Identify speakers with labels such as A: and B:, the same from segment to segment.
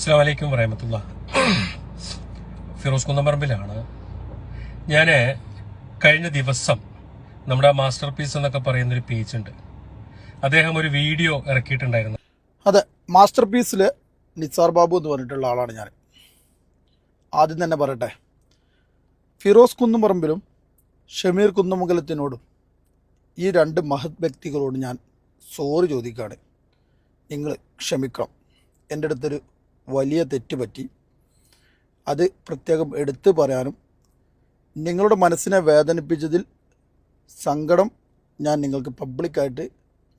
A: അസ്സാം വലൈക്കും വറഹമത്തുള്ള ഫിറോസ് കുന്നമ്പറമ്പിലാണ് ഞാൻ കഴിഞ്ഞ ദിവസം നമ്മുടെ മാസ്റ്റർ പീസ് എന്നൊക്കെ പറയുന്നൊരു പേജ് ഉണ്ട്. അദ്ദേഹം ഒരു വീഡിയോ ഇറക്കിയിട്ടുണ്ടായിരുന്നു.
B: അതെ മാസ്റ്റർ പീസിൽ നിസാർ ബാബു എന്ന് പറഞ്ഞിട്ടുള്ള ആളാണ് ഞാൻ ആദ്യം തന്നെ പറയട്ടെ. ഫിറോസ് കുന്നുംപറമ്പിലും ഷമീർ കുന്നുമംഗലത്തിനോടും ഈ രണ്ട് മഹത് വ്യക്തികളോട് ഞാൻ സോറി ചോദിക്കുകയാണ് നിങ്ങൾ ക്ഷമിക്കണം. എന്റെ അടുത്തൊരു വലിയ തെറ്റ് പറ്റി. അത് പ്രത്യേകം എടുത്തു പറയാനും നിങ്ങളുടെ മനസ്സിനെ വേദനിപ്പിച്ചതിൽ സങ്കടം ഞാൻ നിങ്ങൾക്ക് പബ്ലിക്കായിട്ട്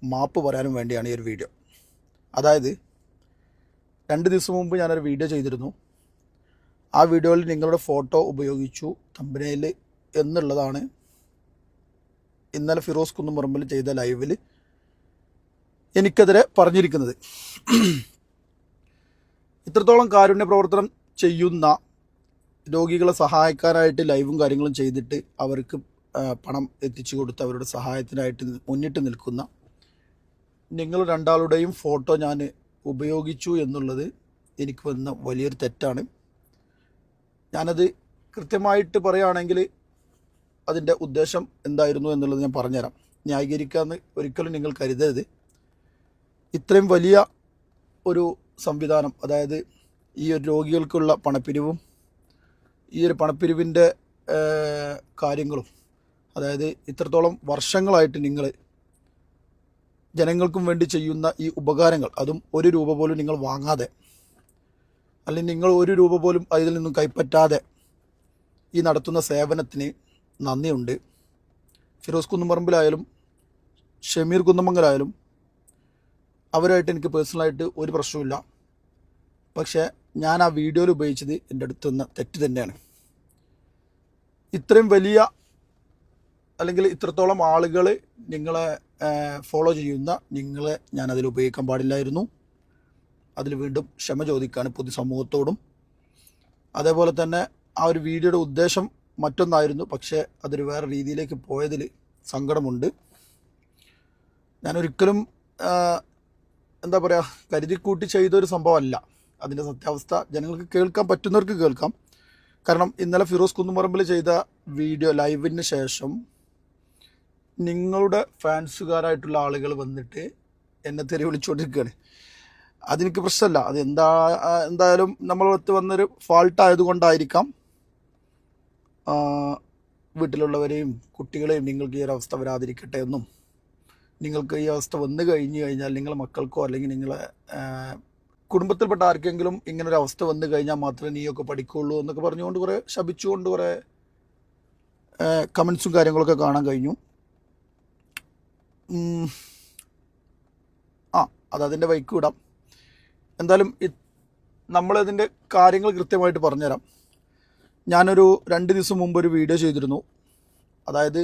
B: മാപ്പ് പറയാനും വേണ്ടിയാണ് ഈ ഒരു വീഡിയോ അതായത് രണ്ട് ദിവസം മുമ്പ് ഞാനൊരു വീഡിയോ ചെയ്തിരുന്നു. ആ വീഡിയോയിൽ നിങ്ങളുടെ ഫോട്ടോ ഉപയോഗിച്ചു തമ്പനയിൽ എന്നുള്ളതാണ് ഇന്നലെ ഫിറോസ് കുന്നുംപറമ്പിൽ ചെയ്ത ലൈവിൽ എനിക്കെതിരെ പറഞ്ഞിരിക്കുന്നത്. ഇത്രത്തോളം കാരുണ്യ പ്രവർത്തനം ചെയ്യുന്ന രോഗികളെ സഹായിക്കാനായിട്ട് ലൈവും കാര്യങ്ങളും ചെയ്തിട്ട് അവർക്ക് പണം എത്തിച്ചു കൊടുത്ത് അവരുടെ സഹായത്തിനായിട്ട് മുന്നിട്ട് നിൽക്കുന്ന നിങ്ങൾ രണ്ടാളുടെയും ഫോട്ടോ ഞാൻ ഉപയോഗിച്ചു എന്നുള്ളത് എനിക്ക് വന്ന വലിയൊരു തെറ്റാണ്. ഞാനത് കൃത്യമായിട്ട് പറയുകയാണെങ്കിൽ അതിന്റെ ഉദ്ദേശം എന്തായിരുന്നു എന്നുള്ളത് ഞാൻ പറഞ്ഞുതരാം. ന്യായീകരിക്കാമെന്ന് ഒരിക്കലും നിങ്ങൾ കരുതരുത്. ഇത്രയും വലിയ ഒരു സംവിധാനം അതായത് ഈ ഒരു രോഗികൾക്കുള്ള പണപ്പിരിവും ഈ ഒരു പണപ്പിരിവിന്റെ കാര്യങ്ങളും അതായത് ഇത്രത്തോളം വർഷങ്ങളായിട്ട് നിങ്ങൾ ജനങ്ങൾക്കും വേണ്ടി ചെയ്യുന്ന ഈ ഉപകാരങ്ങൾ അതും ഒരു രൂപ പോലും നിങ്ങൾ വാങ്ങാതെ അല്ലെങ്കിൽ നിങ്ങൾ ഒരു രൂപ പോലും അതിൽ നിന്നും കൈപ്പറ്റാതെ ഈ നടത്തുന്ന സേവനത്തിന് നന്ദിയുണ്ട്. ഫിറോസ് കുന്നുമറമ്പിലായാലും ഷമീർ കുന്നമംഗലായാലും അവരായിട്ട് എനിക്ക് പേഴ്സണലായിട്ട് ഒരു പ്രശ്നവുമില്ല. പക്ഷേ ഞാൻ ആ വീഡിയോയിൽ ഉപയോഗിച്ചത് എന്റെ അടുത്ത് നിന്ന് തെറ്റ് തന്നെയാണ്. ഇത്രയും വലിയ അല്ലെങ്കിൽ ഇത്രത്തോളം ആളുകൾ നിങ്ങളെ ഫോളോ ചെയ്യുന്ന നിങ്ങളെ ഞാൻ അതിൽ ഉപയോഗിക്കാൻ പാടില്ലായിരുന്നു. അതിൽ വീണ്ടും ക്ഷമ ചോദിക്കുകയാണ് പൊതുസമൂഹത്തോടും. അതേപോലെ തന്നെ ആ ഒരു വീഡിയോയുടെ ഉദ്ദേശം മറ്റൊന്നായിരുന്നു. പക്ഷേ അതൊരു വേറെ രീതിയിലേക്ക് പോയതിൽ സങ്കടമുണ്ട്. ഞാനൊരിക്കലും എന്താ പറയുക കരുതിക്കൂട്ടി ചെയ്തൊരു സംഭവമല്ല. അതിന്റെ സത്യാവസ്ഥ ജനങ്ങൾക്ക് കേൾക്കാൻ പറ്റുന്നവർക്ക് കേൾക്കാം. കാരണം ഇന്നലെ ഫിറോസ് കുന്നുമറമ്പിൽ ചെയ്ത വീഡിയോ ലൈവിന് ശേഷം നിങ്ങളുടെ ഫാൻസുകാരായിട്ടുള്ള ആളുകൾ വന്നിട്ട് എന്നെ തെറി വിളിച്ചുകൊണ്ടിരിക്കുകയാണ്. അതെനിക്ക് പ്രശ്നമല്ല. അത് എന്താ എന്തായാലും നമ്മളടുത്ത് വന്നൊരു ഫാൾട്ട് ആയതുകൊണ്ടായിരിക്കാം. വീട്ടിലുള്ളവരെയും കുട്ടികളെയും നിങ്ങൾക്ക് ഈ ഒരു അവസ്ഥ വരാതിരിക്കട്ടെ എന്നും. നിങ്ങൾക്ക് ഈ അവസ്ഥ വന്നു കഴിഞ്ഞു കഴിഞ്ഞാൽ നിങ്ങളുടെ മക്കൾക്കോ അല്ലെങ്കിൽ നിങ്ങളെ കുടുംബത്തിൽപ്പെട്ട ആർക്കെങ്കിലും ഇങ്ങനെ ഒരു അവസ്ഥ വന്നു കഴിഞ്ഞാൽ മാത്രമേ നീയൊക്കെ പഠിക്കുള്ളൂ എന്നൊക്കെ പറഞ്ഞുകൊണ്ട് കുറേ ശപിച്ചുകൊണ്ട് കുറേ കമൻസും കാര്യങ്ങളൊക്കെ കാണാൻ കഴിഞ്ഞു. ആ അത് അതിന്റെ വൈക്ക് വിടാം. എന്തായാലും നമ്മളതിന്റെ കാര്യങ്ങൾ കൃത്യമായിട്ട് പറഞ്ഞുതരാം. ഞാനൊരു രണ്ട് ദിവസം മുമ്പ് ഒരു വീഡിയോ ചെയ്തിരുന്നു. അതായത്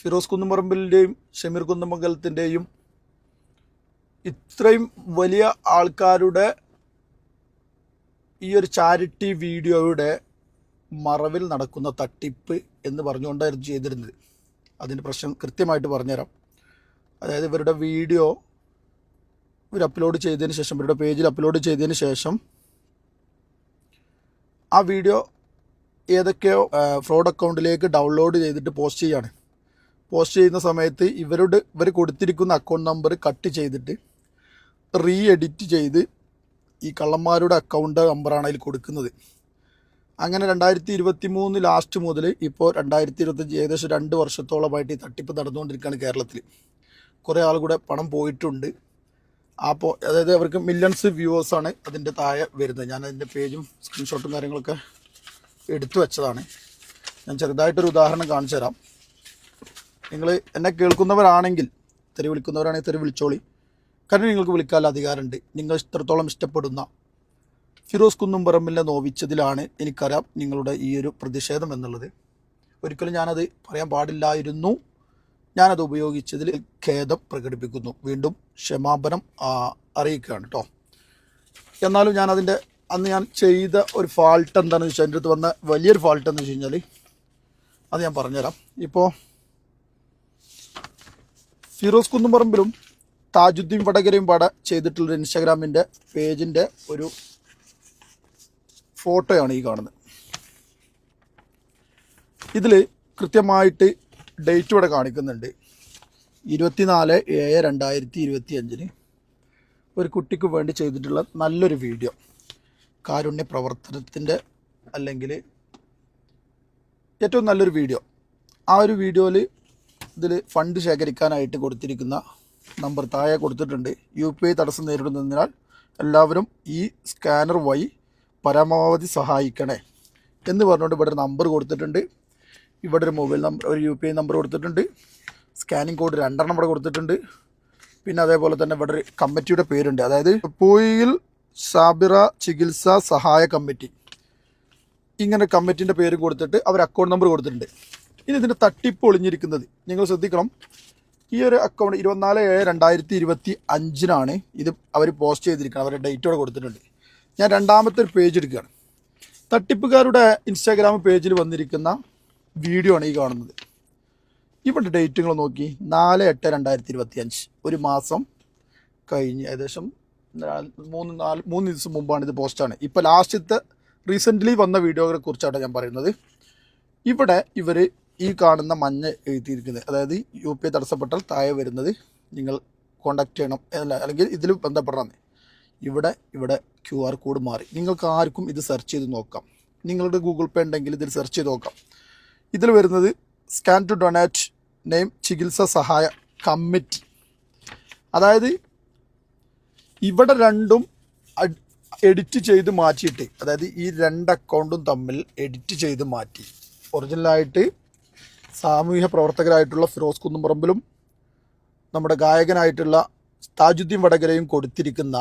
B: ഫിറോസ് കുന്നുംപറമ്പിലിന്റെയും ഷമീർ കുന്നമംഗലത്തിന്റെയും ഇത്രയും വലിയ ആൾക്കാരുടെ ഈ ഒരു ചാരിറ്റി വീഡിയോയുടെ മറവിൽ നടക്കുന്ന തട്ടിപ്പ് എന്ന് പറഞ്ഞുകൊണ്ടായിരുന്നു ചെയ്തിരുന്നത്. അതിന്റെ പ്രശ്നം കൃത്യമായിട്ട് പറഞ്ഞുതരാം. അതായത് ഇവരുടെ വീഡിയോ ഇവർ അപ്ലോഡ് ചെയ്തതിന് ശേഷം ഇവരുടെ പേജിൽ അപ്ലോഡ് ചെയ്തതിന് ശേഷം ആ വീഡിയോ ഏതൊക്കെയോ ഫ്രോഡ് അക്കൗണ്ടിലേക്ക് ഡൗൺലോഡ് ചെയ്തിട്ട് പോസ്റ്റ് ചെയ്യാണ്. പോസ്റ്റ് ചെയ്യുന്ന സമയത്ത് ഇവരുടെ ഇവർ കൊടുത്തിരിക്കുന്ന അക്കൗണ്ട് നമ്പർ കട്ട് ചെയ്തിട്ട് റീ എഡിറ്റ് ചെയ്ത് ഈ കള്ളന്മാരുടെ അക്കൗണ്ട് നമ്പറാണ് അതിൽ കൊടുക്കുന്നത്. അങ്ങനെ രണ്ടായിരത്തി ഇരുപത്തി മൂന്ന് ലാസ്റ്റ് മുതൽ ഇപ്പോൾ രണ്ടായിരത്തി ഇരുപത്തഞ്ച് ഏകദേശം രണ്ട് വർഷത്തോളമായിട്ട് ഈ തട്ടിപ്പ് നടന്നുകൊണ്ടിരിക്കുകയാണ് കേരളത്തിൽ. കുറേ ആൾ കൂടെ പണം പോയിട്ടുണ്ട്. അപ്പോൾ അതായത് അവർക്ക് മില്യൺസ് വ്യൂവേഴ്സാണ് അതിന്റെ താഴെ വരുന്നത്. ഞാൻ അതിന്റെ പേജും സ്ക്രീൻഷോട്ടും കാര്യങ്ങളൊക്കെ എടുത്തു വെച്ചതാണ്. ഞാൻ ചെറുതായിട്ടൊരു ഉദാഹരണം കാണിച്ചു തരാം നിങ്ങൾ എന്നെ കേൾക്കുന്നവരാണെങ്കിൽ തെറി വിളിക്കുന്നവരാണെങ്കിൽ തെറി വിളിച്ചോളി. കാരണം നിങ്ങൾക്ക് വിളിക്കാൻ അധികാരമുണ്ട്. നിങ്ങൾ ഇത്രത്തോളം ഇഷ്ടപ്പെടുന്ന ഫിറോസ് കുന്നുംപറമ്പിലെ നോവിച്ചതിലാണ് എനിക്കറിയാം നിങ്ങളുടെ ഈ ഒരു പ്രതിഷേധം എന്നുള്ളത്. ഒരിക്കലും ഞാനത് പറയാൻ പാടില്ലായിരുന്നു. ഞാനത് ഉപയോഗിച്ചതിൽ ഖേദം പ്രകടിപ്പിക്കുന്നു. വീണ്ടും ക്ഷമാപനം അറിയിക്കുകയാണ് കേട്ടോ. എന്നാലും ഞാനതിന്റെ അന്ന് ഞാൻ ചെയ്ത ഒരു ഫാൾട്ട് എന്താണെന്ന് വെച്ചാൽ എന്റെ അടുത്ത് വന്ന വലിയൊരു ഫാൾട്ട് എന്ന് വെച്ച് കഴിഞ്ഞാൽ അത് ഞാൻ പറഞ്ഞുതരാം. ഇപ്പോൾ ഫിറോസ് കുന്നുംപറമ്പിലും താജുദ്ദീൻ വടകരയും പാട ചെയ്തിട്ടുള്ള ഇൻസ്റ്റാഗ്രാമിന്റെ പേജിന്റെ ഒരു ഫോട്ടോയാണ് ഈ കാണുന്നത്. ഇതിൽ കൃത്യമായിട്ട് ഡേറ്റ് ഇവിടെ കാണിക്കുന്നുണ്ട്. ഇരുപത്തിനാല് ഏഴ് രണ്ടായിരത്തി ഇരുപത്തി അഞ്ചിന് ഒരു കുട്ടിക്ക് വേണ്ടി ചെയ്തിട്ടുള്ള നല്ലൊരു വീഡിയോ. കാരുണ്യ പ്രവർത്തനത്തിന്റെ അല്ലെങ്കിൽ ഏറ്റവും നല്ലൊരു വീഡിയോ. ആ ഒരു വീഡിയോയിൽ ഇതിൽ ഫണ്ട് ശേഖരിക്കാനായിട്ട് കൊടുത്തിരിക്കുന്ന നമ്പർ താഴെ കൊടുത്തിട്ടുണ്ട്. യു പി ഐ തടസ്സം നേരിടുന്നതിനാൽ എല്ലാവരും ഈ സ്കാനർ വഴി പരമാവധി സഹായിക്കണേ എന്ന് പറഞ്ഞുകൊണ്ട് ഇവിടെ ഒരു നമ്പർ കൊടുത്തിട്ടുണ്ട്. ഇവിടെ ഒരു മൊബൈൽ നമ്പർ ഒരു യു പി ഐ നമ്പർ കൊടുത്തിട്ടുണ്ട്. സ്കാനിങ് കോഡ് രണ്ടെണ്ണം ഇവിടെ കൊടുത്തിട്ടുണ്ട്. പിന്നെ അതേപോലെ തന്നെ ഇവിടെ ഒരു കമ്മിറ്റിയുടെ പേരുണ്ട്. അതായത് പൂയിൽ സാബിറ ചികിത്സ സഹായ കമ്മിറ്റി. ഇങ്ങനെ കമ്മിറ്റിന്റെ പേര് കൊടുത്തിട്ട് അവർ അക്കൗണ്ട് നമ്പർ കൊടുത്തിട്ടുണ്ട്. ഇനി ഇതിന്റെ തട്ടിപ്പ് ഒളിഞ്ഞിരിക്കുന്നത് നിങ്ങൾ ശ്രദ്ധിക്കണം. ഈ ഒരു അക്കൗണ്ട് ഇരുപത്തിനാല് ഏഴ് രണ്ടായിരത്തി ഇരുപത്തി അഞ്ചിനാണ് ഇത് അവർ പോസ്റ്റ് ചെയ്തിരിക്കുന്നത്. അവരുടെ ഡേറ്റോടെ കൊടുത്തിട്ടുണ്ട്. ഞാൻ രണ്ടാമത്തെ ഒരു പേജ് എടുക്കുകയാണ്. തട്ടിപ്പുകാരുടെ ഇൻസ്റ്റാഗ്രാം പേജിൽ വന്നിരിക്കുന്ന വീഡിയോ ആണ് ഈ കാണുന്നത്. ഇവിടെ ഡേറ്റുകൾ നോക്കി. നാല് എട്ട് രണ്ടായിരത്തി ഇരുപത്തി അഞ്ച് ഒരു മാസം കഴിഞ്ഞ് ഏകദേശം മൂന്ന് നാല് മൂന്ന് ദിവസം മുമ്പാണ് ഇത് പോസ്റ്റാണ് ഇപ്പോൾ ലാസ്റ്റത്തെ റീസെന്റ്ലി വന്ന വീഡിയോകളെ കുറിച്ചാണ് ഞാൻ പറയുന്നത്. ഇവിടെ ഇവർ ഈ കാണുന്ന മഞ്ഞ എഴുതിയിരിക്കുന്നത്. അതായത് യു പി തടസ്സപ്പെട്ടാൽ താഴെ വരുന്നത് നിങ്ങൾ കോണ്ടാക്ട് ചെയ്യണം എന്നല്ല. അല്ലെങ്കിൽ ഇതിൽ ബന്ധപ്പെടണം. ഇവിടെ ഇവിടെ ക്യു ആർ കോഡ് മാറി. നിങ്ങൾക്ക് ആർക്കും ഇത് സെർച്ച് ചെയ്ത് നോക്കാം. നിങ്ങളുടെ ഗൂഗിൾ പേ ഉണ്ടെങ്കിൽ ഇതിൽ സെർച്ച് ചെയ്ത് നോക്കാം. ഇതിൽ വരുന്നത് സ്കാൻ ടു ഡൊണേറ്റ് നെയിം ചികിത്സ സഹായ കമ്മിറ്റി അതായത് ഇവിടെ രണ്ടും എഡിറ്റ് ചെയ്ത് മാറ്റിയിട്ട് അതായത് ഈ രണ്ട് അക്കൗണ്ടും തമ്മിൽ എഡിറ്റ് ചെയ്ത് മാറ്റി. ഒറിജിനലായിട്ട് സാമൂഹ്യ പ്രവർത്തകരായിട്ടുള്ള ഫിറോസ് കുന്നുംപറമ്പിലും നമ്മുടെ ഗായകനായിട്ടുള്ള താജുദ്ദീൻ വടകരയും കൊടുത്തിരിക്കുന്ന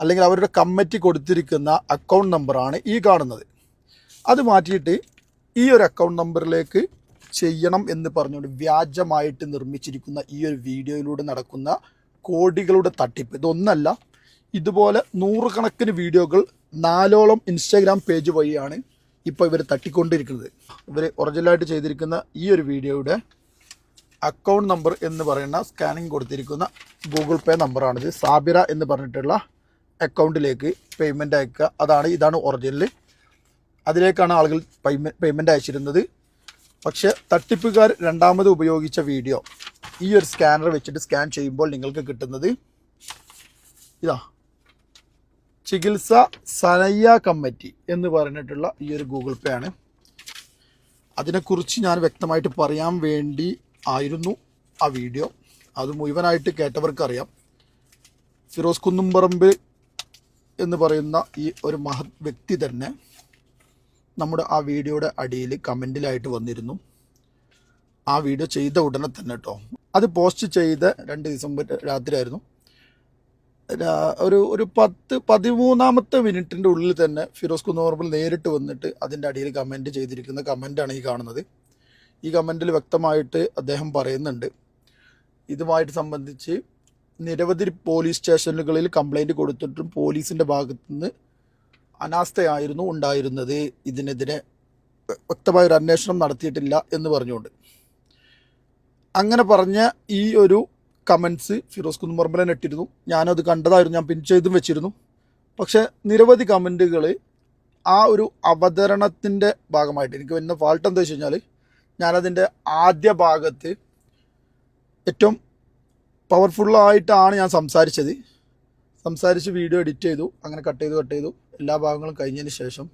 B: അല്ലെങ്കിൽ അവരുടെ കമ്മിറ്റി കൊടുത്തിരിക്കുന്ന അക്കൗണ്ട് നമ്പറാണ് ഈ കാണുന്നത്. അത് മാറ്റിയിട്ട് ഈ ഒരു അക്കൗണ്ട് നമ്പറിലേക്ക് ചെയ്യണം എന്ന് പറഞ്ഞുകൊണ്ട് വ്യാജമായിട്ട് നിർമ്മിച്ചിരിക്കുന്ന ഈ ഒരു വീഡിയോയിലൂടെ നടക്കുന്ന കോടികളുടെ തട്ടിപ്പ്. ഇതൊന്നല്ല ഇതുപോലെ നൂറുകണക്കിന് വീഡിയോകൾ നാലോളം ഇൻസ്റ്റാഗ്രാം പേജ് വഴിയാണ് ഇപ്പോൾ ഇവർ തട്ടിക്കൊണ്ടിരിക്കുന്നത്. ഇവർ ഒറിജിനലായിട്ട് ചെയ്തിരിക്കുന്ന ഈ ഒരു വീഡിയോയുടെ അക്കൗണ്ട് നമ്പർ എന്ന് പറയുന്ന സ്കാനിങ് കൊടുത്തിരിക്കുന്ന ഗൂഗിൾ പേ നമ്പറാണിത് സാബിറ എന്ന് പറഞ്ഞിട്ടുള്ള അക്കൗണ്ടിലേക്ക് പേയ്മെന്റ് അയക്കുക. അതാണ് ഇതാണ് ഒറിജിനൽ അതിലേക്കാണ് ആളുകൾ പേയ്മെന്റ് അയച്ചിരുന്നത്. പക്ഷേ തട്ടിപ്പുകാർ രണ്ടാമത് ഉപയോഗിച്ച വീഡിയോ ഈ ഒരു സ്കാനർ വെച്ചിട്ട് സ്കാൻ ചെയ്യുമ്പോൾ നിങ്ങൾക്ക് കിട്ടുന്നത് ഇതാ. ചികിത്സ സനയ്യ കമ്മിറ്റി എന്ന് പറഞ്ഞിട്ടുള്ള ഈ ഒരു ഗൂഗിൾ പേ ആണ്. അതിനെക്കുറിച്ച് ഞാൻ വ്യക്തമായിട്ട് പറയാൻ വേണ്ടി ആയിരുന്നു ആ വീഡിയോ. അത് മുഴുവനായിട്ട് കേട്ടവർക്കറിയാം. ഫിറോസ് കുന്നുംപറമ്പ് എന്ന് പറയുന്ന ഈ ഒരു മഹത് വ്യക്തി തന്നെ നമ്മുടെ ആ വീഡിയോയുടെ അടിയിൽ കമന്റിലായിട്ട് വന്നിരുന്നു. ആ വീഡിയോ ചെയ്ത ഉടനെ തന്നെ കേട്ടോ. അത് പോസ്റ്റ് ചെയ്ത രണ്ട് ദിവസം രാത്രിയായിരുന്നു. ഒരു ഒരു പത്ത് പതിമൂന്നാമത്തെ മിനിറ്റിന്റെ ഉള്ളിൽ തന്നെ ഫിറോസ് കുന്നോർബിൾ നേരിട്ട് വന്നിട്ട് അതിന്റെ അടിയിൽ കമന്റ് ചെയ്തിരിക്കുന്ന കമന്റാണ് ഈ കാണുന്നത്. ഈ കമന്റിൽ വ്യക്തമായിട്ട് അദ്ദേഹം പറയുന്നുണ്ട്. ഇതുമായിട്ട് സംബന്ധിച്ച് നിരവധി പോലീസ് സ്റ്റേഷനുകളിൽ കംപ്ലൈന്റ് കൊടുത്തിട്ടും പോലീസിന്റെ ഭാഗത്തുനിന്ന് അനാസ്ഥയായിരുന്നു ഉണ്ടായിരുന്നത്. ഇതിനെതിരെ വ്യക്തമായ ഒരു അന്വേഷണം നടത്തിയിട്ടില്ല എന്ന് പറഞ്ഞുകൊണ്ട്. അങ്ങനെ പറഞ്ഞ ഈ ഒരു കമൻസ് ഫിറോസ് കുന്നുമർമ്മലൻ ഇട്ടിരുന്നു. ഞാനത് കണ്ടതായിരുന്നു ഞാൻ പിൻ ചെയ്തും വെച്ചിരുന്നു. പക്ഷേ നിരവധി കമന്റുകൾ ആ ഒരു അവതരണത്തിന്റെ ഭാഗമായിട്ട് എനിക്ക് വരുന്ന ഫാൾട്ട് എന്താ വെച്ച് കഴിഞ്ഞാൽ ഞാനതിന്റെ ആദ്യ ഭാഗത്ത് ഏറ്റവും പവർഫുള്ളായിട്ടാണ് ഞാൻ സംസാരിച്ചത്. സംസാരിച്ച് വീഡിയോ എഡിറ്റ് ചെയ്തു അങ്ങനെ കട്ട് ചെയ്തു കട്ട് ചെയ്തു എല്ലാ ഭാഗങ്ങളും കഴിഞ്ഞതിന് ശേഷം.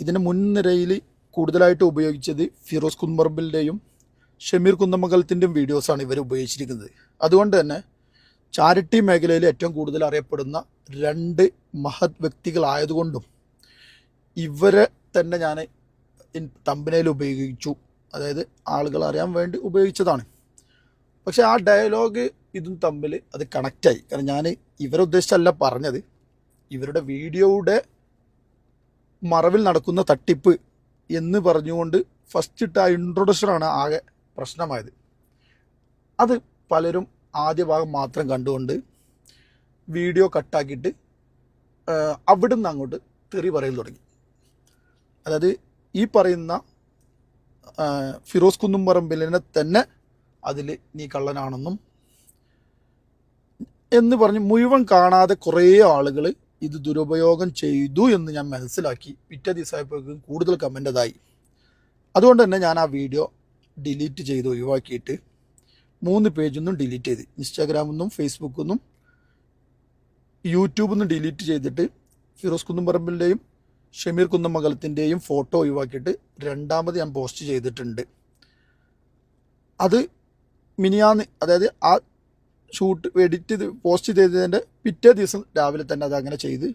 B: ഇതിന്റെ മുൻനിരയിൽ കൂടുതലായിട്ട് ഉപയോഗിച്ചത് ഫിറോസ് കുന്മർബിലിന്റെയും ഷമീർ കുന്നമംഗലത്തിന്റെയും വീഡിയോസാണ് ഇവർ ഉപയോഗിച്ചിരിക്കുന്നത്. അതുകൊണ്ട് തന്നെ ചാരിറ്റി മേഖലയിൽ ഏറ്റവും കൂടുതൽ അറിയപ്പെടുന്ന രണ്ട് മഹത് വ്യക്തികളായതുകൊണ്ടും ഇവരെ തന്നെ ഞാൻ തമ്പനയിൽ ഉപയോഗിച്ചു. അതായത് ആളുകൾ അറിയാൻ വേണ്ടി ഉപയോഗിച്ചതാണ്. പക്ഷേ ആ ഡയലോഗ് ഇതും തമ്മിൽ അത് കണക്റ്റായി കാരണം ഞാൻ ഇവരെ ഉദ്ദേശിച്ചല്ല പറഞ്ഞത്. ഇവരുടെ വീഡിയോയുടെ മറവിൽ നടക്കുന്ന തട്ടിപ്പ് എന്ന് പറഞ്ഞുകൊണ്ട് ഫസ്റ്റ് ഇട്ട ഇൻട്രൊഡക്ഷനാണ് ആകെ പ്രശ്നമായത്. അത് പലരും ആദ്യ ഭാഗം മാത്രം കണ്ടുകൊണ്ട് വീഡിയോ കട്ടാക്കിയിട്ട് അവിടുന്ന് അങ്ങോട്ട് തെറി പറയൽ തുടങ്ങി. അതായത് ഈ പറയുന്ന ഫിറോസ് കുന്നുംപറമ്പിലിനെ തന്നെ അതിൽ നീ കള്ളനാണെന്നും എന്ന് പറഞ്ഞ് മുഴുവൻ കാണാതെ കുറേ ആളുകൾ ഇത് ദുരുപയോഗം ചെയ്തു എന്ന് ഞാൻ മനസ്സിലാക്കി. പിറ്റേ ദിവസമായപ്പോഴേക്കും കൂടുതൽ കമന്റ് അതായി അതുകൊണ്ട് തന്നെ ഞാൻ ആ വീഡിയോ ഡിലീറ്റ് ചെയ്ത് ഒഴിവാക്കിയിട്ട് മൂന്ന് പേജൊന്നും ഡിലീറ്റ് ചെയ്ത്. ഇൻസ്റ്റാഗ്രാമിൽ നിന്നും ഫേസ്ബുക്കിൽ നിന്നും ഡിലീറ്റ് ചെയ്തിട്ട് ഫിറോസ് കുന്നുംപറമ്പിന്റെയും ഷമീർ കുന്നമംഗലത്തിന്റെയും ഫോട്ടോ ഒഴിവാക്കിയിട്ട് രണ്ടാമത് ഞാൻ പോസ്റ്റ് ചെയ്തിട്ടുണ്ട്. അത് മിനിയാന്ന് അതായത് ആ ഷൂട്ട് എഡിറ്റ് ചെയ്ത് പോസ്റ്റ് ചെയ്തതിന്റെ പിറ്റേ ദിവസം രാവിലെ തന്നെ അത് അങ്ങനെ ചെയ്ത്.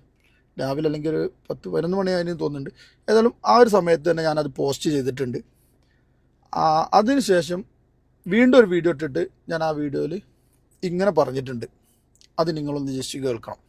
B: രാവിലെ അല്ലെങ്കിൽ ഒരു പത്ത് പതിനൊന്ന് മണിയായിരുന്നു തോന്നുന്നുണ്ട്. ഏതായാലും ആ ഒരു സമയത്ത് തന്നെ ഞാനത് പോസ്റ്റ് ചെയ്തിട്ടുണ്ട്. അതിനുശേഷം വീണ്ടും ഒരു വീഡിയോ ഇട്ടിട്ട് ഞാൻ ആ വീഡിയോയിൽ ഇങ്ങനെ പറഞ്ഞിട്ടുണ്ട്. അത് നിങ്ങളൊന്ന് ജസ്റ്റ് കേൾക്കണം.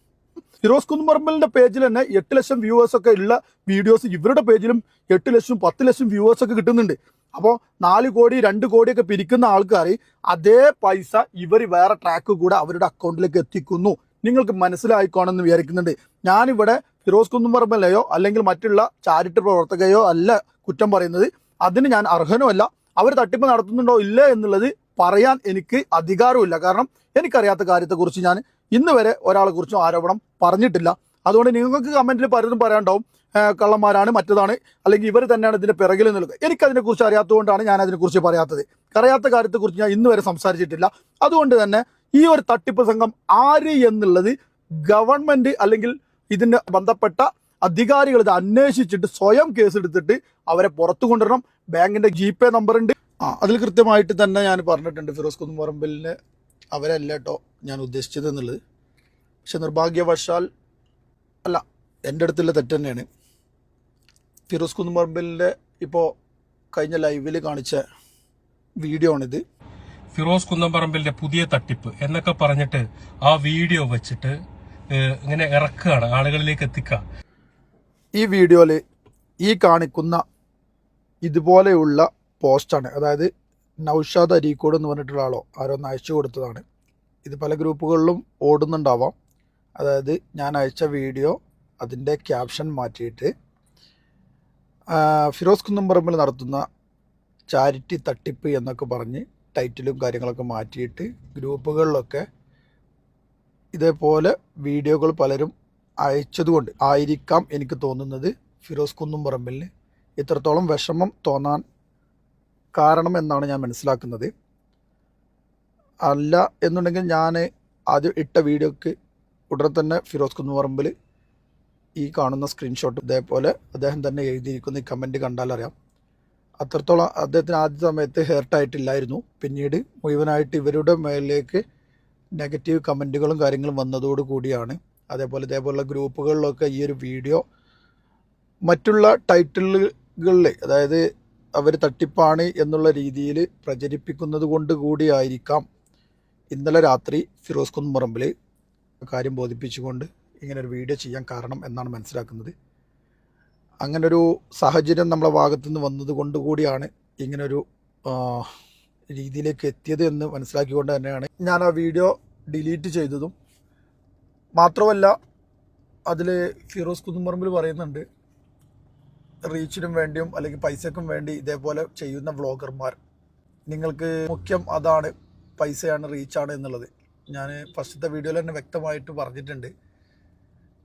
B: ഫിറോസ് കുന്നുപറമ്പലിന്റെ പേജിൽ തന്നെ എട്ട് ലക്ഷം വ്യൂവേഴ്സ് ഒക്കെ ഉള്ള വീഡിയോസ് ഇവരുടെ പേജിലും എട്ട് ലക്ഷം പത്ത് ലക്ഷം വ്യൂവേഴ്സ് ഒക്കെ കിട്ടുന്നുണ്ട്. അപ്പോൾ നാല് കോടി രണ്ട് കോടിയൊക്കെ പിരിക്കുന്ന ആൾക്കാർ അതേ പൈസ ഇവർ വേറെ ട്രാക്ക് കൂടെ അവരുടെ അക്കൗണ്ടിലേക്ക് എത്തിക്കുന്നു. നിങ്ങൾക്ക് മനസ്സിലായിക്കോണമെന്ന് വിചാരിക്കുന്നുണ്ട്. ഞാനിവിടെ ഫിറോസ് കുന്നുമർമ്മലയോ അല്ലെങ്കിൽ മറ്റുള്ള ചാരിറ്റി പ്രവർത്തകയോ അല്ല കുറ്റം പറയുന്നത്. അതിന് ഞാൻ അർഹനുമല്ല. അവർ തട്ടിപ്പ് നടത്തുന്നുണ്ടോ ഇല്ല എന്നുള്ളത് പറയാൻ എനിക്ക് അധികാരമില്ല. കാരണം എനിക്കറിയാത്ത കാര്യത്തെക്കുറിച്ച് ഞാൻ ഇന്ന് വരെ ഒരാളെക്കുറിച്ചും ആരോപണം പറഞ്ഞിട്ടില്ല. അതുകൊണ്ട് നിങ്ങൾക്ക് കമന്റിൽ പലതും പറയാനുണ്ടാവും കള്ളന്മാരാണ് മറ്റതാണ് അല്ലെങ്കിൽ ഇവർ തന്നെയാണ് ഇതിന്റെ പിറകിൽ നിൽക്കുക എനിക്കതിനെക്കുറിച്ച് അറിയാത്തതുകൊണ്ടാണ് ഞാൻ അതിനെക്കുറിച്ച് പറയാത്തത്. അറിയാത്ത കാര്യത്തെക്കുറിച്ച് ഞാൻ ഇന്ന് വരെ സംസാരിച്ചിട്ടില്ല. അതുകൊണ്ട് തന്നെ ഈ ഒരു തട്ടിപ്പ് സംഘം ആര് എന്നുള്ളത് ഗവൺമെന്റ് അല്ലെങ്കിൽ ഇതിന് ബന്ധപ്പെട്ട അധികാരികൾ ഇത് അന്വേഷിച്ചിട്ട് സ്വയം കേസെടുത്തിട്ട് അവരെ പുറത്തു കൊണ്ടുവരണം. ബാങ്കിന്റെ ജി പേ നമ്പർ ഉണ്ട് ആ അതിൽ കൃത്യമായിട്ട് തന്നെ ഞാൻ പറഞ്ഞിട്ടുണ്ട് ഫിറോസ് കുന്നുപറമ്പിലിന് അവരല്ല കേട്ടോ ഞാൻ ഉദ്ദേശിച്ചത് എന്നുള്ളത്. പക്ഷെ നിർഭാഗ്യവശാൽ അല്ല എന്റെ അടുത്തുള്ള തെറ്റ് തന്നെയാണ്. ഫിറോസ് കുന്നുപറമ്പിലിന്റെ ഇപ്പോൾ കഴിഞ്ഞ ലൈവിൽ കാണിച്ച വീഡിയോ ആണിത്.
A: ഫിറോസ് കുന്നംപറമ്പിലിന്റെ പുതിയ തട്ടിപ്പ് എന്നൊക്കെ പറഞ്ഞിട്ട് ആ വീഡിയോ വെച്ചിട്ട് ഇങ്ങനെ ഇറക്കുകയാണ് ആളുകളിലേക്ക് എത്തിക്കുക
B: ഈ വീഡിയോയിൽ ഈ കാണിക്കുന്ന ഇതുപോലെയുള്ള പോസ്റ്റാണ്. അതായത് നൗഷാദ് അരീക്കോട് എന്ന് പറഞ്ഞിട്ടുള്ള ആളോ ആരോ ഒന്ന് അയച്ചു കൊടുത്തതാണ്. ഇത് പല ഗ്രൂപ്പുകളിലും ഓടുന്നുണ്ടാവാം. അതായത് ഞാൻ അയച്ച വീഡിയോ അതിന്റെ ക്യാപ്ഷൻ മാറ്റിയിട്ട് ഫിറോസ് കുന്നംപറമ്പിൽ നടത്തുന്ന ചാരിറ്റി തട്ടിപ്പ് എന്നൊക്കെ പറഞ്ഞ് ടൈറ്റിലും കാര്യങ്ങളൊക്കെ മാറ്റിയിട്ട് ഗ്രൂപ്പുകളിലൊക്കെ ഇതേപോലെ വീഡിയോകൾ പലരും അയച്ചതുകൊണ്ട് ആയിരിക്കാം എനിക്ക് തോന്നുന്നത്. ഫിറോസ് കുന്നുംപറമ്പലിന് ഇത്രത്തോളം വിഷമം തോന്നാൻ കാരണം എന്നാണ് ഞാൻ മനസ്സിലാക്കുന്നത്. അല്ല എന്നുണ്ടെങ്കിൽ ഞാൻ ആദ്യം ഇട്ട വീഡിയോക്ക് ഉടനെ തന്നെ ഫിറോസ് കുന്നുപറമ്പിൽ ഈ കാണുന്ന സ്ക്രീൻഷോട്ട് ഇതേപോലെ അദ്ദേഹം തന്നെ എഴുതിയിരിക്കുന്ന. ഈ കമന്റ് കണ്ടാൽ അറിയാം. അത്രത്തോളം അദ്ദേഹത്തിന് ആദ്യ സമയത്ത് ഹേർട്ടായിട്ടില്ലായിരുന്നു പിന്നീട് മുഴുവനായിട്ട് ഇവരുടെ മേലിലേക്ക് നെഗറ്റീവ് കമന്റുകളും കാര്യങ്ങളും വന്നതോടു കൂടിയാണ് അതേപോലെ ഇതേപോലുള്ള ഗ്രൂപ്പുകളിലൊക്കെ ഈ ഒരു വീഡിയോ മറ്റുള്ള ടൈറ്റിലുകളിൽ അതായത് അവർ തട്ടിപ്പാണ് എന്നുള്ള രീതിയിൽ പ്രചരിപ്പിക്കുന്നത് കൊണ്ട് കൂടിയായിരിക്കാം ഇന്നലെ രാത്രി ഫിറോസ് കുന്നുമറമ്പിൽ കാര്യം ബോധിപ്പിച്ചുകൊണ്ട് ഇങ്ങനെ ഒരു വീഡിയോ ചെയ്യാൻ കാരണം എന്നാണ് മനസ്സിലാക്കുന്നത്. അങ്ങനൊരു സാഹചര്യം നമ്മളെ ഭാഗത്തു നിന്ന് വന്നത് കൊണ്ട് കൂടിയാണ് ഇങ്ങനൊരു രീതിയിലേക്ക് എത്തിയത് എന്ന് മനസ്സിലാക്കിക്കൊണ്ട് തന്നെയാണ് ഞാൻ ആ വീഡിയോ ഡിലീറ്റ് ചെയ്തതും മാത്രമല്ല അതിൽ ഫിറോസ് കുന്നുമറമ്പിൽ പറയുന്നുണ്ട് റീച്ചിനും വേണ്ടിയും അല്ലെങ്കിൽ പൈസക്കും വേണ്ടി ഇതേപോലെ ചെയ്യുന്ന വ്ളോഗർമാർ. നിങ്ങൾക്ക് മുഖ്യം അതാണ് പൈസയാണ് റീച്ചാണ് എന്നുള്ളത്. ഞാൻ ഫസ്റ്റത്തെ വീഡിയോയിൽ തന്നെ വ്യക്തമായിട്ട് പറഞ്ഞിട്ടുണ്ട്.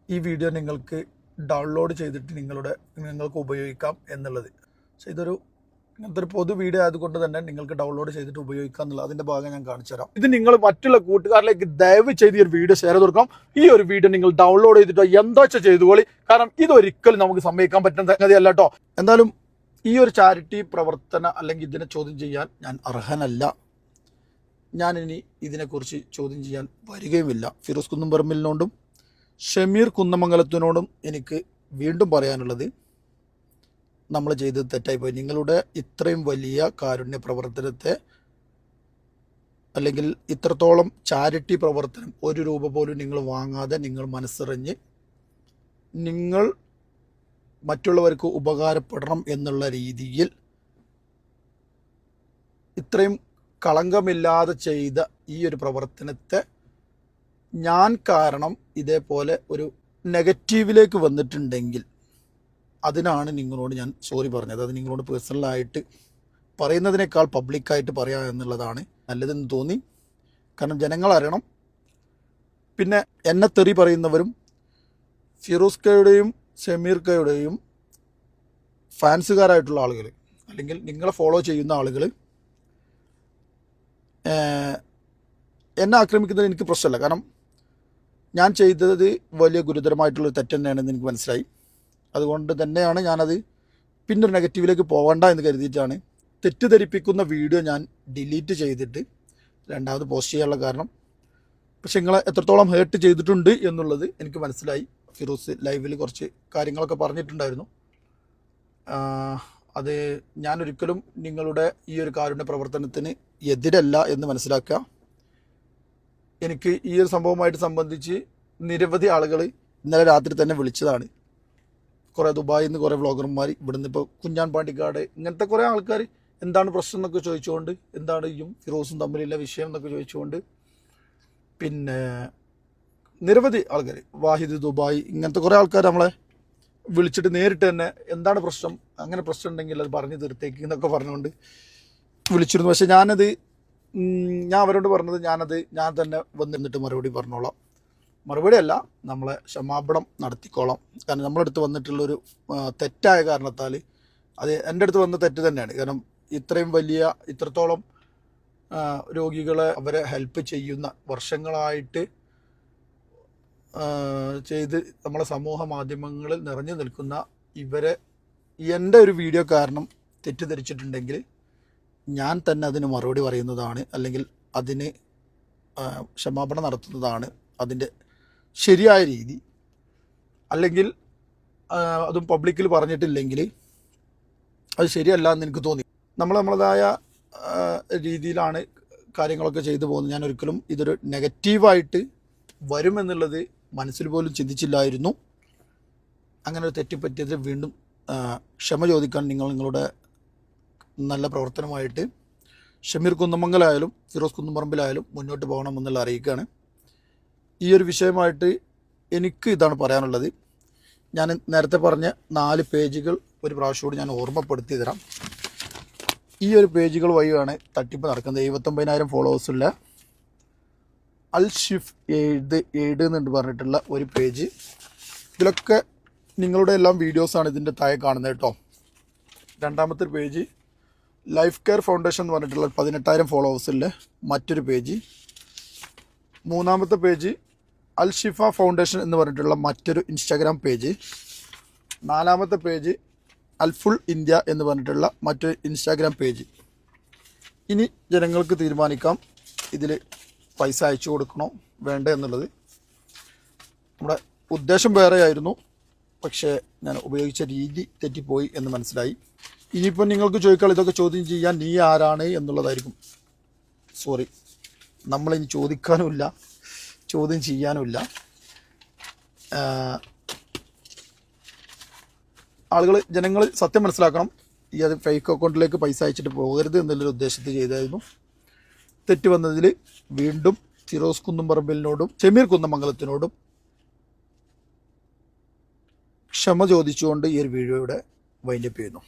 B: ഈ വീഡിയോ നിങ്ങൾക്ക് ഡൗൺലോഡ് ചെയ്തിട്ട് നിങ്ങളുടെ നിങ്ങൾക്ക് ഉപയോഗിക്കാം എന്നുള്ളത്. പക്ഷേ ഇതൊരു ഇങ്ങനത്തെ ഒരു പൊതു വീഡിയോ ആയതുകൊണ്ട് തന്നെ നിങ്ങൾക്ക് ഡൗൺലോഡ് ചെയ്തിട്ട് ഉപയോഗിക്കാം എന്നുള്ള അതിന്റെ ഭാഗം ഞാൻ കാണിച്ചു തരാം. ഇത് നിങ്ങൾ മറ്റുള്ള കൂട്ടുകാരിലേക്ക് ദയവ് ചെയ്ത് ഈ ഒരു വീഡിയോ ഷെയർ ചെയ്ത് കൊടുക്കാം ഈ ഒരു വീഡിയോ നിങ്ങൾ ഡൗൺലോഡ് ചെയ്തിട്ടോ എന്താ വെച്ചാൽ ചെയ്തുകൊള്ളി കാരണം ഇതൊരിക്കലും നമുക്ക് സമ്മതിക്കാൻ പറ്റുന്ന സംഗതിയല്ല കേട്ടോ എന്തായാലും ഈ ഒരു ചാരിറ്റി പ്രവർത്തന അല്ലെങ്കിൽ ഇതിനെ ചോദ്യം ചെയ്യാൻ ഞാൻ അർഹനല്ല. ഞാൻ ഇനി ഇതിനെക്കുറിച്ച് ചോദ്യം ചെയ്യാൻ വരികയുമില്ല. ഫിറോസ് കുന്നുംപറമ്പിലിനോടും ഷമീർ കുന്നമംഗലത്തിനോടും എനിക്ക് വീണ്ടും പറയാനുള്ളത് നമ്മൾ ചെയ്തത് തെറ്റായിപ്പോയി. നിങ്ങളുടെ ഇത്രയും വലിയ കാരുണ്യ പ്രവർത്തനത്തെ അല്ലെങ്കിൽ ഇത്രത്തോളം ചാരിറ്റി പ്രവർത്തനം ഒരു രൂപ പോലും നിങ്ങൾ വാങ്ങാതെ നിങ്ങൾ മനസ്സറിഞ്ഞ് നിങ്ങൾ മറ്റുള്ളവർക്ക് ഉപകാരപ്പെടണം എന്നുള്ള രീതിയിൽ ഇത്രയും കളങ്കമില്ലാതെ ചെയ്ത ഈ ഒരു പ്രവർത്തനത്തെ ഞാൻ കാരണം ഇതേപോലെ ഒരു നെഗറ്റീവിലേക്ക് വന്നിട്ടുണ്ടെങ്കിൽ അതിനാണ് നിങ്ങളോട് ഞാൻ സോറി പറഞ്ഞത്. അത് നിങ്ങളോട് പേഴ്സണലായിട്ട് പറയുന്നതിനേക്കാൾ പബ്ലിക്കായിട്ട് പറയാം എന്നുള്ളതാണ് നല്ലതെന്ന് തോന്നി. കാരണം ജനങ്ങൾ അറിയണം. പിന്നെ എന്നെ തെറി പറയുന്നവരും ഫിറോസ് കയുടെയും ഷമീർ കയുടെയും ഫാൻസുകാരായിട്ടുള്ള ആളുകൾ അല്ലെങ്കിൽ നിങ്ങളെ ഫോളോ ചെയ്യുന്ന ആളുകൾ എന്നെ ആക്രമിക്കുന്നത് എനിക്ക് പ്രശ്നമല്ല. കാരണം ഞാൻ ചെയ്തത് വലിയ ഗുരുതരമായിട്ടുള്ള തെറ്റ് തന്നെയാണെന്ന് എനിക്ക് മനസ്സിലായി. അതുകൊണ്ട് തന്നെയാണ് ഞാനത് പിന്നൊരു നെഗറ്റീവിലേക്ക് പോകണ്ട എന്ന് കരുതിയിട്ടാണ് തെറ്റിദ്ധരിപ്പിക്കുന്ന വീഡിയോ ഞാൻ ഡിലീറ്റ് ചെയ്തിട്ട് രണ്ടാമത് പോസ്റ്റ് ചെയ്യാനുള്ള കാരണം. പക്ഷെ നിങ്ങളെ എത്രത്തോളം ഹേർട്ട് ചെയ്തിട്ടുണ്ട് എന്നുള്ളത് എനിക്ക് മനസ്സിലായി. ഫിറോസ് ലൈവിൽ കുറച്ച് കാര്യങ്ങളൊക്കെ പറഞ്ഞിട്ടുണ്ടായിരുന്നു. അത് ഞാൻ ഒരിക്കലും നിങ്ങളുടെ ഈ ഒരു കാരുണ്യ പ്രവർത്തനത്തിന് എതിരല്ല എന്ന് മനസ്സിലാക്കുക. എനിക്ക് ഈ ഒരു സംഭവമായിട്ട് സംബന്ധിച്ച് നിരവധി ആളുകൾ ഇന്നലെ രാത്രി തന്നെ വിളിച്ചതാണ്. കുറേ ദുബായിൽ നിന്ന് കുറേ വ്ളോഗർമാർ ഇവിടുന്ന് ഇപ്പോൾ കുഞ്ഞാൻ പാണ്ടിക്കാട് ഇങ്ങനത്തെ കുറേ ആൾക്കാർ എന്താണ് പ്രശ്നം എന്നൊക്കെ ചോദിച്ചുകൊണ്ട് എന്താണ് ഇയും ഫിറോസും തമ്മിലുള്ള വിഷയം എന്നൊക്കെ ചോദിച്ചുകൊണ്ട് പിന്നെ നിരവധി ആൾക്കാർ വാഹിദ് ദുബായ് ഇങ്ങനത്തെ കുറേ ആൾക്കാർ നമ്മളെ വിളിച്ചിട്ട് നേരിട്ട് തന്നെ എന്താണ് പ്രശ്നം അങ്ങനെ പ്രശ്നം ഉണ്ടെങ്കിൽ അത് പറഞ്ഞു തീർത്തേക്ക് എന്നൊക്കെ പറഞ്ഞുകൊണ്ട് വിളിച്ചിരുന്നു. പക്ഷേ ഞാനത് ഞാൻ അവരോട് പറഞ്ഞത് ഞാനത് ഞാൻ തന്നെ വന്നിരുന്നിട്ട് മറുപടി പറഞ്ഞോളാം. മറുപടി അല്ല നമ്മളെ ക്ഷമാപണം നടത്തിക്കോളാം. കാരണം നമ്മളെ അടുത്ത് വന്നിട്ടുള്ളൊരു തെറ്റായ കാരണത്താൽ അത് എന്റെ അടുത്ത് വന്ന തെറ്റ് തന്നെയാണ്. കാരണം ഇത്രയും വലിയ ഇത്രത്തോളം രോഗികളെ അവരെ ഹെൽപ്പ് ചെയ്യുന്ന വർഷങ്ങളായിട്ട് ചെയ്ത് നമ്മളെ സമൂഹ മാധ്യമങ്ങളിൽ നിറഞ്ഞു നിൽക്കുന്ന ഇവരെ എന്റെ ഒരു വീഡിയോ കാരണം തെറ്റിദ്ധരിച്ചിട്ടുണ്ടെങ്കിൽ ഞാൻ തന്നെ അതിന് മറുപടി പറയുന്നതാണ് അല്ലെങ്കിൽ അതിന് ക്ഷമാപണം നടത്തുന്നതാണ് അതിന്റെ ശരിയായ രീതി. അല്ലെങ്കിൽ അതും പബ്ലിക്കിൽ പറഞ്ഞിട്ടില്ലെങ്കിൽ അത് ശരിയല്ല എന്ന് എനിക്ക് തോന്നി. നമ്മൾ നമ്മളതായ രീതിയിലാണ് കാര്യങ്ങളൊക്കെ ചെയ്തു പോകുന്നത്. ഞാൻ ഒരിക്കലും ഇതൊരു നെഗറ്റീവായിട്ട് വരുമെന്നുള്ളത് മനസ്സിൽ പോലും ചിന്തിച്ചില്ലായിരുന്നു. അങ്ങനെ ഒരു തെറ്റിപ്പറ്റിയതിൽ വീണ്ടും ക്ഷമ ചോദിക്കാൻ നിങ്ങൾ നിങ്ങളുടെ നല്ല പ്രവർത്തനമായിട്ട് ഷമീർ കുന്നമംഗലായാലും ഫിറോസ് കുന്നുംപറമ്പിലായാലും മുന്നോട്ട് പോകണമെന്നുള്ള അറിയിക്കുകയാണ്. ഈ ഒരു വിഷയമായിട്ട് എനിക്ക് ഇതാണ് പറയാനുള്ളത്. ഞാൻ നേരത്തെ പറഞ്ഞ നാല് പേജുകൾ ഒരു പ്രാവശ്യം കൂടി ഞാൻ ഓർമ്മപ്പെടുത്തി തരാം. ഈ ഒരു പേജുകൾ വഴിയാണ് തട്ടിപ്പ് നടക്കുന്നത്. എഴുപത്തൊമ്പതിനായിരം ഫോളോവേഴ്സുള്ള അൽ ഷിഫ് എഴുത് എഴുത് എന്നുണ്ട് പറഞ്ഞിട്ടുള്ള ഒരു പേജ്. ഇതിലൊക്കെ നിങ്ങളുടെ എല്ലാം വീഡിയോസാണ് ഇതിന്റെ താഴെ കാണുന്നത് കേട്ടോ. രണ്ടാമത്തെ പേജ് ലൈഫ് കെയർ ഫൗണ്ടേഷൻ എന്ന് പറഞ്ഞിട്ടുള്ള പതിനെട്ടായിരം ഫോളോവേഴ്സിലെ മറ്റൊരു പേജ്. മൂന്നാമത്തെ പേജ് അൽ ഷിഫ ഫൗണ്ടേഷൻ എന്ന് പറഞ്ഞിട്ടുള്ള മറ്റൊരു ഇൻസ്റ്റാഗ്രാം പേജ്. നാലാമത്തെ പേജ് അൽഫുൾ ഇന്ത്യ എന്ന് പറഞ്ഞിട്ടുള്ള മറ്റൊരു ഇൻസ്റ്റാഗ്രാം പേജ്. ഇനി ജനങ്ങൾക്ക് തീരുമാനിക്കാം. ഇതിൽ പൈസ അയച്ചു കൊടുക്കണോ വേണ്ട എന്നുള്ളത്. നമ്മുടെ ഉദ്ദേശം വേറെയായിരുന്നു. പക്ഷേ ഞാൻ ഉപയോഗിച്ച രീതി തെറ്റിപ്പോയി എന്ന് മനസ്സിലായി. ഇനിയിപ്പോൾ നിങ്ങൾക്ക് ചോദിക്കാൻ ഇതൊക്കെ ചോദ്യം ചെയ്യാൻ നീ ആരാണ് എന്നുള്ളതായിരിക്കും. സോറി. നമ്മളിനി ചോദിക്കാനുമില്ല. ചോദ്യം ചെയ്യാനുമില്ല. ആളുകൾ ജനങ്ങൾ സത്യം മനസ്സിലാക്കണം. ഈ അത് ഫേക്ക് അക്കൗണ്ടിലേക്ക് പൈസ അയച്ചിട്ട് പോകരുത് എന്നുള്ളൊരു ഉദ്ദേശത്തിൽ ചെയ്തായിരുന്നു. തെറ്റ് വന്നതിൽ വീണ്ടും ഫിറോസ് കുന്നംപറമ്പിലിനോടും ഷമീർ കുന്നമംഗലത്തിനോടും ക്ഷമ ചോദിച്ചുകൊണ്ട് ഈ ഒരു വീഡിയോയുടെ വൈൻഡപ്പ് ചെയ്യുന്നു.